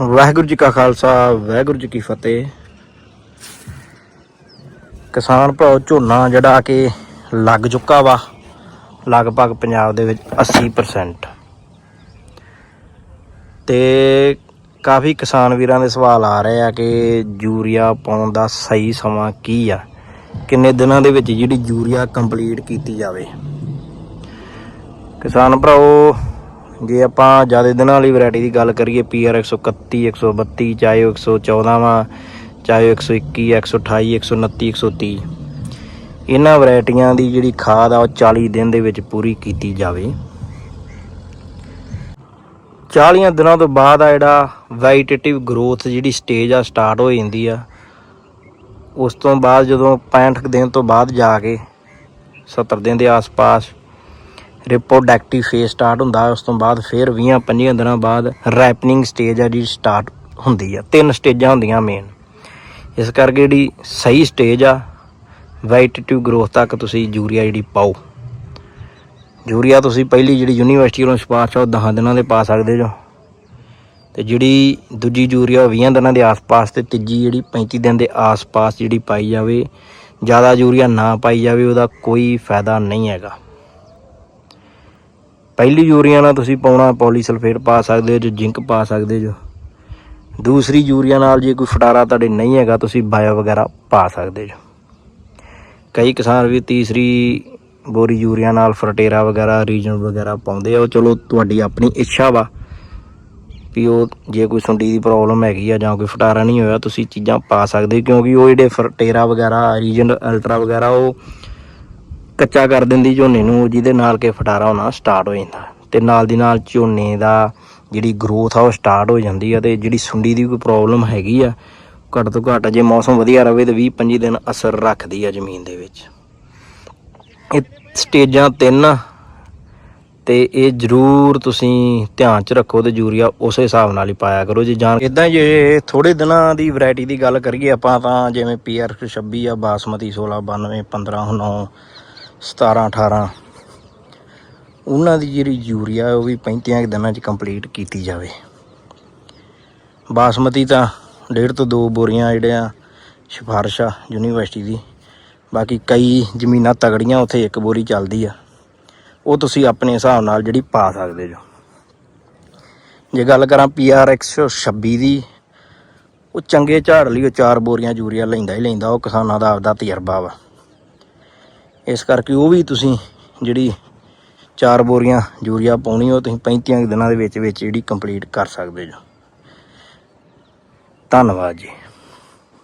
ਵਾਹਿਗੁਰੂ ਜੀ ਕਾ ਖਾਲਸਾ, ਵਾਹਿਗੁਰੂ ਜੀ ਕੀ ਫਤਿਹ। ਕਿਸਾਨ ਭਰਾਓ, ਝੋਨਾ ਜਿਹੜਾ ਕਿ ਲੱਗ ਚੁੱਕਾ ਵਾ, ਲਗਭਗ ਪੰਜਾਬ ਦੇ ਵਿੱਚ 80% ਤੇ ਕਾਫੀ ਕਿਸਾਨ ਵੀਰਾਂ ਦੇ ਸਵਾਲ ਆ ਰਹੇ ਆ ਕਿ ਯੂਰੀਆ ਪਾਉਣ ਦਾ ਸਹੀ ਸਮਾਂ ਕੀ ਆ? ਕਿੰਨੇ ਦਿਨਾਂ ਦੇ ਵਿੱਚ ਜਿਹੜੀ ਯੂਰੀਆ ਕੰਪਲੀਟ ਕੀਤੀ ਜਾਵੇ? ਕਿਸਾਨ ਭਰਾਓ ਜੇ ਆਪਾਂ ਜ਼ਿਆਦਾ ਦਿਨਾਂ ਵਾਲੀ ਵੈਰਾਈਟੀ ਦੀ ਗੱਲ ਕਰੀਏ PR 131 132 ਚਾਹੇ ਉਹ 114 ਵਾ ਚਾਹੇ ਉਹ 121 128 129 130 ਇਹਨਾਂ ਵੈਰਾਈਟੀਆਂ ਦੀ ਜਿਹੜੀ ਖਾਦ ਆ, ਉਹ 40 ਦਿਨ ਦੇ ਵਿੱਚ ਪੂਰੀ ਕੀਤੀ ਜਾਵੇ। 40 ਦਿਨਾਂ ਤੋਂ ਬਾਅਦ ਆ ਜਿਹੜਾ ਵੈਜੀਟੇਟਿਵ ਗਰੋਥ ਜਿਹੜੀ ਸਟੇਜ ਆ ਸਟਾਰਟ ਹੋ ਜਾਂਦੀ ਆ। ਉਸ ਤੋਂ ਬਾਅਦ ਜਦੋਂ 65 ਦਿਨ ਤੋਂ ਬਾਅਦ ਜਾ ਕੇ 70 ਦਿਨ ਦੇ ਆਸ-ਪਾਸ ਰਿਪਰੋਡਕਟਿਵ ਫੇਸ ਸਟਾਰਟ ਹੁੰਦਾ, ਉਸ ਤੋਂ ਬਾਅਦ ਫਿਰ 20 25 ਦਿਨਾਂ ਬਾਅਦ ਰੈਪਨਿੰਗ ਸਟੇਜ ਆ ਜਿਹੜੀ ਸਟਾਰਟ ਹੁੰਦੀ ਆ। ਤਿੰਨ ਸਟੇਜਾਂ ਹੁੰਦੀਆਂ ਮੇਨ ਇਸ ਕਰਕੇ ਜਿਹੜੀ ਸਹੀ ਸਟੇਜ ਆ ਵੈਜੀਟੇਟਿਵ ਗਰੋਥ ਤੱਕ ਤੁਸੀਂ ਯੂਰੀਆ ਜਿਹੜੀ ਪਾਓ। ਯੂਰੀਆ ਤੁਸੀਂ ਪਹਿਲੀ ਜਿਹੜੀ ਯੂਨੀਵਰਸਿਟੀ ਵੱਲੋਂ ਸਿਫਾਰਿਸ਼ ਆ, ਉਹ 10 ਦਿਨਾਂ ਦੇ ਪਾ ਸਕਦੇ ਜੋ। ਤੇ ਜਿਹੜੀ ਦੂਜੀ ਯੂਰੀਆ 20 ਦਿਨਾਂ ਦੇ ਆਸ-ਪਾਸ ਤੇ ਤੀਜੀ ਜਿਹੜੀ 35 ਦਿਨ ਦੇ ਆਸ-ਪਾਸ ਜਿਹੜੀ ਪਾਈ ਜਾਵੇ, ਜ਼ਿਆਦਾ ਯੂਰੀਆ ਨਾ ਪਾਈ ਜਾਵੇ, ਉਹਦਾ ਕੋਈ ਫਾਇਦਾ ਨਹੀਂ ਹੈਗਾ। ਪਹਿਲੀ ਯੂਰੀਆ ਨਾਲ ਤੁਸੀਂ ਪਾਉਣਾ ਪੋਲੀਸਲਫੇਟ ਪਾ ਸਕਦੇ ਹੋ, ਜੋ ਜ਼ਿੰਕ ਪਾ ਸਕਦੇ ਜੋ। ਦੂਸਰੀ ਯੂਰੀਆ ਨਾਲ ਜੇ ਕੋਈ ਫਟਾਰਾ ਤੁਹਾਡੇ ਨਹੀਂ ਹੈਗਾ, ਤੁਸੀਂ ਬਾਇਓ ਵਗੈਰਾ ਪਾ ਸਕਦੇ ਜੋ। ਕਈ ਕਿਸਾਨ ਵੀ ਤੀਸਰੀ ਬੋਰੀ ਯੂਰੀਆ ਨਾਲ ਫਰਟੇਰਾ ਵਗੈਰਾ, ਰੀਜਨ ਵਗੈਰਾ ਪਾਉਂਦੇ ਆ। ਉਹ ਚਲੋ ਤੁਹਾਡੀ ਆਪਣੀ ਇੱਛਾ ਵਾ ਵੀ ਉਹ ਜੇ ਕੋਈ ਸੁੰਡੀ ਦੀ ਪ੍ਰੋਬਲਮ ਹੈਗੀ ਆ ਜਾਂ ਕੋਈ ਫਟਾਰਾ ਨਹੀਂ ਹੋਇਆ, ਤੁਸੀਂ ਚੀਜ਼ਾਂ ਪਾ ਸਕਦੇ ਕਿਉਂਕਿ ਉਹ ਜਿਹੜੇ ਫਰਟੇਰਾ ਵਗੈਰਾ, ਰੀਜਨ ਅਲਟਰਾ ਵਗੈਰਾ, ਉਹ ਕੱਚਾ ਕਰ ਦਿੰਦੀ ਝੋਨੇ ਨੂੰ, ਜਿਹਦੇ ਨਾਲ ਕਿ ਫਟਾਰਾ ਹੋਣਾ ਸਟਾਰਟ ਹੋ ਜਾਂਦਾ। ਤੇ ਨਾਲ ਦੀ ਨਾਲ ਝੋਨੇ ਦਾ ਜਿਹੜੀ ਗਰੋਥ ਆ, ਉਹ ਸਟਾਰਟ ਹੋ ਜਾਂਦੀ ਆ, ਤੇ ਜਿਹੜੀ ਸੁੰਡੀ ਦੀ ਕੋਈ ਪ੍ਰੋਬਲਮ ਹੈਗੀ ਆ, ਘੱਟ ਤੋਂ ਘੱਟ ਜੇ ਮੌਸਮ ਵਧੀਆ ਰਵੇ ਤੇ 20 25 ਦਿਨ ਅਸਰ ਰੱਖਦੀ ਆ ਜ਼ਮੀਨ ਦੇ ਵਿੱਚ। ਇਹ ਸਟੇਜਾਂ ਤਿੰਨ ਆ, ਤੇ ਇਹ ਜ਼ਰੂਰ ਤੁਸੀਂ ਧਿਆਨ ਚ ਰੱਖੋ ਤੇ ਯੂਰੀਆ ਉਸੇ ਹਿਸਾਬ ਨਾਲ ਹੀ ਪਾਇਆ ਕਰੋ। ਜੇ ਜਾਣ ਇਦਾਂ ਜੇ ਥੋੜੇ ਦਿਨਾਂ ਦੀ ਵੈਰਾਈਟੀ ਦੀ ਗੱਲ ਕਰੀਏ ਆਪਾਂ ਤਾਂ ਜਿਵੇਂ PR 26 ਆ, ਬਾਸਮਤੀ 16 92 15 9 17 18 ਉਹਨਾਂ ਦੀ ਜਿਹੜੀ ਯੂਰੀਆ, ਉਹ ਵੀ 35 ਕੁ ਦਿਨਾਂ ਚ ਕੰਪਲੀਟ ਕੀਤੀ ਜਾਵੇ। ਬਾਸਮਤੀ ਤਾਂ ਡੇਢ ਤੋਂ ਦੋ ਬੋਰੀਆਂ ਜਿਹੜੀਆਂ ਸਿਫਾਰਿਸ਼ ਆ ਯੂਨੀਵਰਸਿਟੀ ਦੀ, ਬਾਕੀ ਕਈ ਜ਼ਮੀਨਾਂ ਤਗੜੀਆਂ, ਉੱਥੇ ਇੱਕ ਬੋਰੀ ਚੱਲਦੀ ਆ। ਉਹ ਤੁਸੀਂ ਆਪਣੇ ਹਿਸਾਬ ਨਾਲ ਜਿਹੜੀ ਪਾ ਸਕਦੇ ਜੋ। ਜੇ ਗੱਲ ਕਰਾਂ PR 126 ਦੀ, ਉਹ ਚੰਗੇ ਝਾੜ ਲਈ, ਉਹ ਚਾਰ ਬੋਰੀਆਂ ਯੂਰੀਆ ਲੈਂਦਾ ਹੀ ਲੈਂਦਾ, ਉਹ ਕਿਸਾਨਾਂ ਦਾ ਆਪਦਾ ਤਜਰਬਾ ਵਾ। ਇਸ ਕਰਕੇ ਉਹ ਵੀ ਤੁਸੀਂ ਜਿਹੜੀ ਚਾਰ ਬੋਰੀਆਂ ਯੂਰੀਆ ਪਾਉਣੀ, ਉਹ ਤੁਸੀਂ 35 ਕੁ ਦਿਨਾਂ ਦੇ ਵਿੱਚ ਵਿੱਚ ਜਿਹੜੀ ਕੰਪਲੀਟ ਕਰ ਸਕਦੇ ਜੋ। ਧੰਨਵਾਦ ਜੀ।